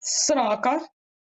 срака,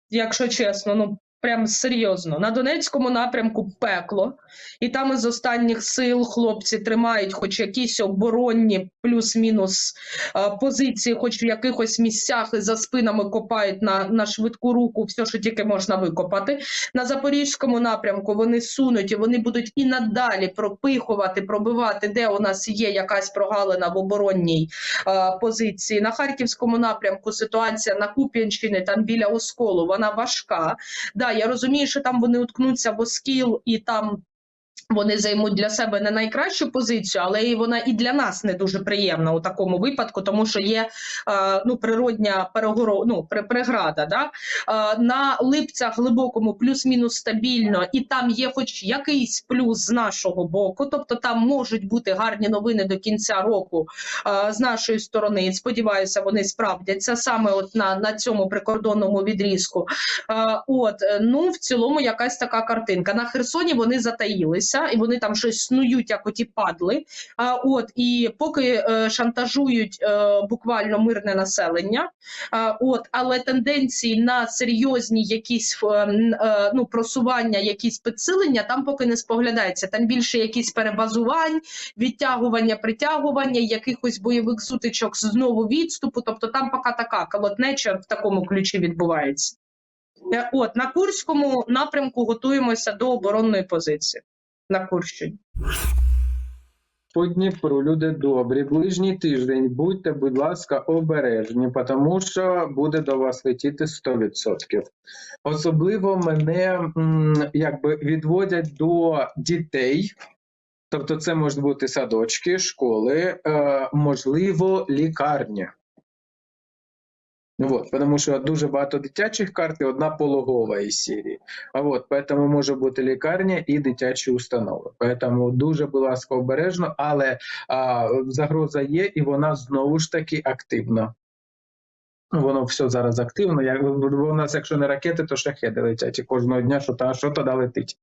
якщо чесно, ну прям серйозно. На Донецькому напрямку пекло, і там із останніх сил хлопці тримають хоч якісь оборонні плюс-мінус е, позиції, хоч в якихось місцях і за спинами копають на, на швидку руку все, що тільки можна викопати. На Запорізькому напрямку вони сунуть і вони будуть і надалі пропихувати, пробивати, де у нас є якась прогалина в оборонній е, позиції. На Харківському напрямку ситуація на Куп'янщині, там біля Осколу, вона важка. Да, я розумію, що там вони уткнуться в Оскіл і там. Вони займуть для себе не найкращу позицію, але і вона і для нас не дуже приємна у такому випадку, тому що є е, ну природня перегоро, ну, преграда. Да? Е, на липцях глибокому плюс-мінус стабільно, і там є хоч якийсь плюс з нашого боку. Тобто там можуть бути гарні новини до кінця року е, з нашої сторони. Сподіваюся, вони справдяться саме от на, на цьому прикордонному відрізку. От ну в цілому якась така картинка. На Херсоні вони затаїлися, і вони там щось снують, як оті падли. А от і поки е, шантажують е, буквально мирне населення. От, але тенденції на серйозні якісь е, ну просування, якісь підсилення там поки не споглядається. Там більше якісь перебазувань, відтягування, притягування, якихось бойових сутичок знову відступу. Тобто там поки така колотнеча в такому ключі відбувається. От на Курському напрямку готуємося до оборонної позиції на Курщині. По Дніпру, люди добрі, ближній тиждень будьте, будь ласка, обережні, тому що буде до вас летіти 100%. Особливо мене якби відводять до дітей, тобто це можуть бути садочки, школи, е, можливо, лікарні. Вот, тому що дуже багато дитячих карт і одна пологова із серії. А от, поэтому може бути лікарня і дитячі установи. Поэтому дуже, будь ласка, обережно, але а, загроза є, і вона знову ж таки активна. Ну, Воно все зараз активно. Як у нас, якщо не ракети, то шахеди летять і кожного дня, що та що тоді летить.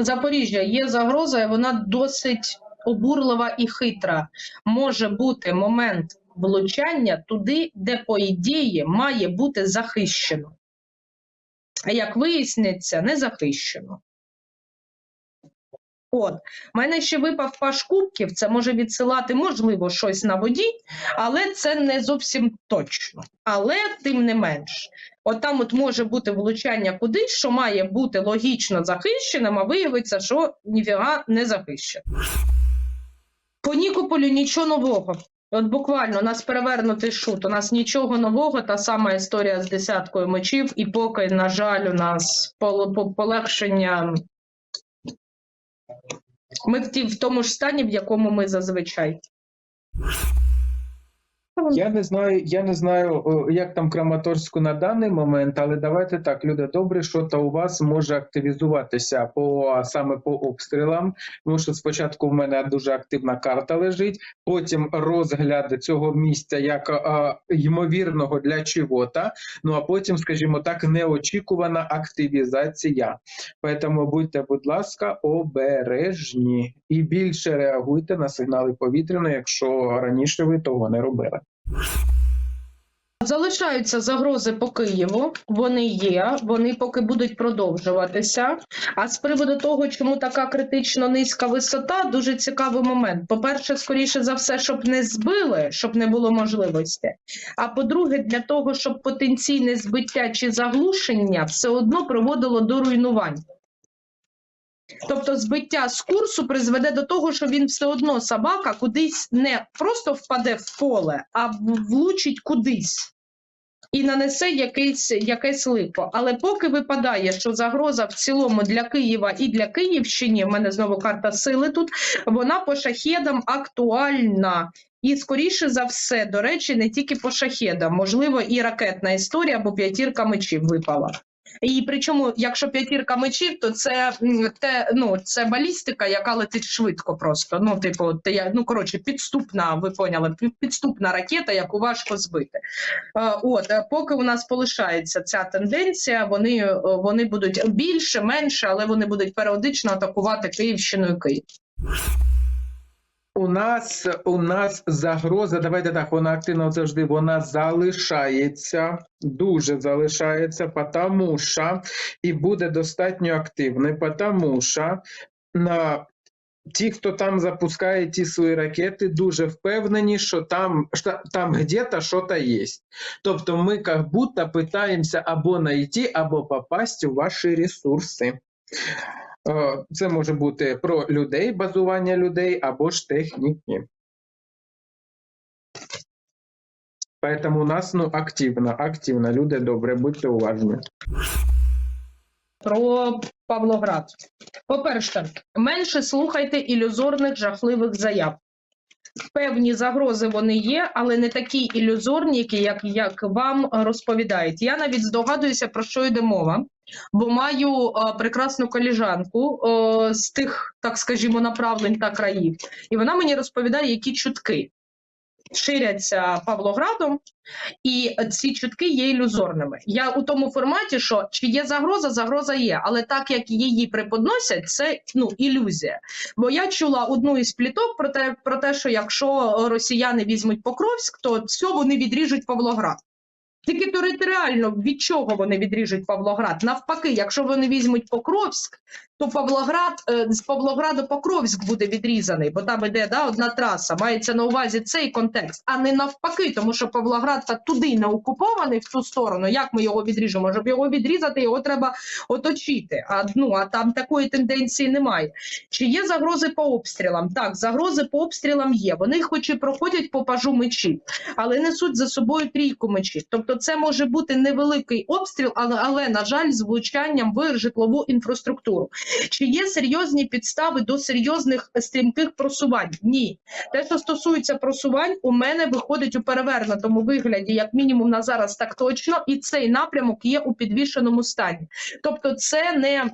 Запоріжжя є загроза, і вона досить обурлива і хитра. Може бути момент влучання туди, де, по ідеї, має бути захищено. А як виясниться, не захищено. От, в мене ще випав паш кубків, це може відсилати, можливо, щось на воді, але це не зовсім точно. Але тим не менш, от там от може бути влучання кудись, що має бути логічно захищеним, а виявиться, що ніфіга не захищено. По Нікополю нічого нового. От буквально у нас перевернутий шут. У нас нічого нового, та сама історія з десяткою мечів, і поки, на жаль, у нас полегшення. Ми в тому ж стані, в якому ми зазвичай. Я не знаю, я не знаю, як там Краматорську на даний момент, але давайте так, люди добре, що то у вас може активізуватися по саме по обстрілам. Тому що спочатку в мене дуже активна карта лежить, потім розгляд цього місця як а, ймовірного для чого-то, ну а потім, скажімо так, неочікувана активізація. Тому будьте, будь ласка, обережні і більше реагуйте на сигнали повітряної, якщо раніше ви того не робили. Залишаються загрози по Києву. Вони є, вони поки будуть продовжуватися. А з приводу того, чому така критично низька висота, дуже цікавий момент. По-перше, скоріше за все, щоб не збили, щоб не було можливості. А по-друге, для того, щоб потенційне збиття чи заглушення все одно приводило до руйнувань. Тобто збиття з курсу призведе до того, що він все одно собака кудись не просто впаде в поле, а влучить кудись і нанесе якесь, якесь лихо. Але поки випадає, що загроза в цілому для Києва і для Київщини, в мене знову карта сили тут, вона по шахедам актуальна. І скоріше за все, до речі, не тільки по шахедам, можливо, і ракетна історія, бо п'ятірка мечів випала. І причому, якщо п'ятірка мечів, то це те, ну це балістика, яка летить швидко просто. Ну, типу, те ну коротше, підступна, ви поняли, під- підступна ракета, яку важко збити. От е, поки у нас полишається ця тенденція, вони, е, вони будуть більше, менше, але вони будуть періодично атакувати Київщину і Київ. У нас у нас загроза. Давайте так, вона активно завжди вона залишається, дуже залишається, тому що і буде достатньо активною, тому що на ті, хто там запускає ті свої ракети, дуже впевнені, що там, що там где-то що-то є. Тобто ми як будто питаємося або знайти, або попасть у ваші ресурси. Е, Це може бути про людей, базування людей або ж техніки. Поэтому у нас ну, активно, активно. Люди добре, будьте уважні. про Павлоград. По-перше, менше слухайте ілюзорних жахливих заяв. Певні загрози вони є, але не такі ілюзорні, як, як вам розповідають. Я навіть здогадуюся, про що йде мова, бо маю е, прекрасну коліжанку е, з тих, так скажімо, направлень та країв, і вона мені розповідає, які чутки ширяться Павлоградом, і ці чутки є ілюзорними. Я у тому форматі, що чи є загроза, загроза є, але так як її преподносять, це ну ілюзія. Бо я чула одну із пліток про те, про те, що якщо росіяни візьмуть Покровськ, то все вони відріжуть Павлоград. Тільки територіально від чого вони відріжуть Павлоград? Навпаки, якщо вони візьмуть Покровськ, то Павлоград е, з Павлограду Покровськ буде відрізаний, бо там іде да, одна траса. Мається на увазі цей контекст, а не навпаки, тому що Павлоград та туди не окупований в ту сторону. Як ми його відріжемо? Щоб його відрізати, його треба оточити. А ну а там такої тенденції немає. Чи є загрози по обстрілам? Так, загрози по обстрілам є. Вони, хоч і проходять по пажу мечі, але несуть за собою трійку мечів. Тобто, це може бути невеликий обстріл, але, але на жаль, з влучанням в житлову інфраструктуру. Чи є серйозні підстави до серйозних е, стрімких просувань? Ні. Те, що стосується просувань, у мене виходить у перевернутому вигляді, як мінімум на зараз, так точно, і цей напрямок є у підвішеному стані. Тобто, це не.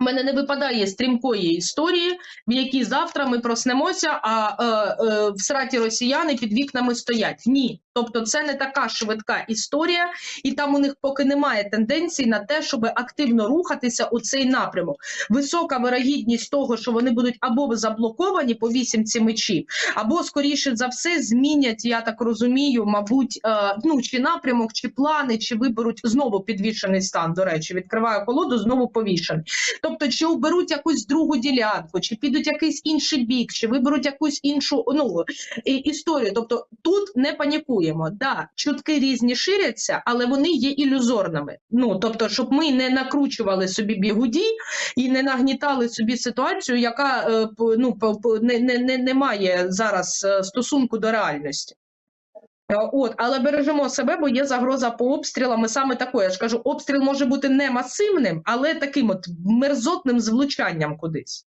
в мене не випадає стрімкої історії, в якій завтра ми проснемося, а е, е, в сраті росіяни під вікнами стоять. Ні. Тобто, це не така швидка історія, і там у них поки немає тенденцій на те, щоб активно рухатися у цей напрямок. Висока вирогідність того, що вони будуть або заблоковані по вісімці мечів, або скоріше за все змінять, я так розумію, мабуть, е, ну чи напрямок, чи плани, чи виберуть знову підвішений стан. До речі, відкриваю колоду, знову повішений. Тобто, чи оберуть якусь другу ділянку, чи підуть якийсь інший бік, чи виберуть якусь іншу ну історію. Тобто тут не панікуємо. Да, чутки різні ширяться, але вони є ілюзорними. Ну тобто, щоб ми не накручували собі бігудій і не нагнітали собі ситуацію, яка е, ну не, не, не, не має зараз е, стосунку до реальності. Е, От, але бережемо себе, бо є загроза по обстрілам. І саме такою. Я ж кажу, обстріл може бути не масивним, але таким от мерзотним з кудись.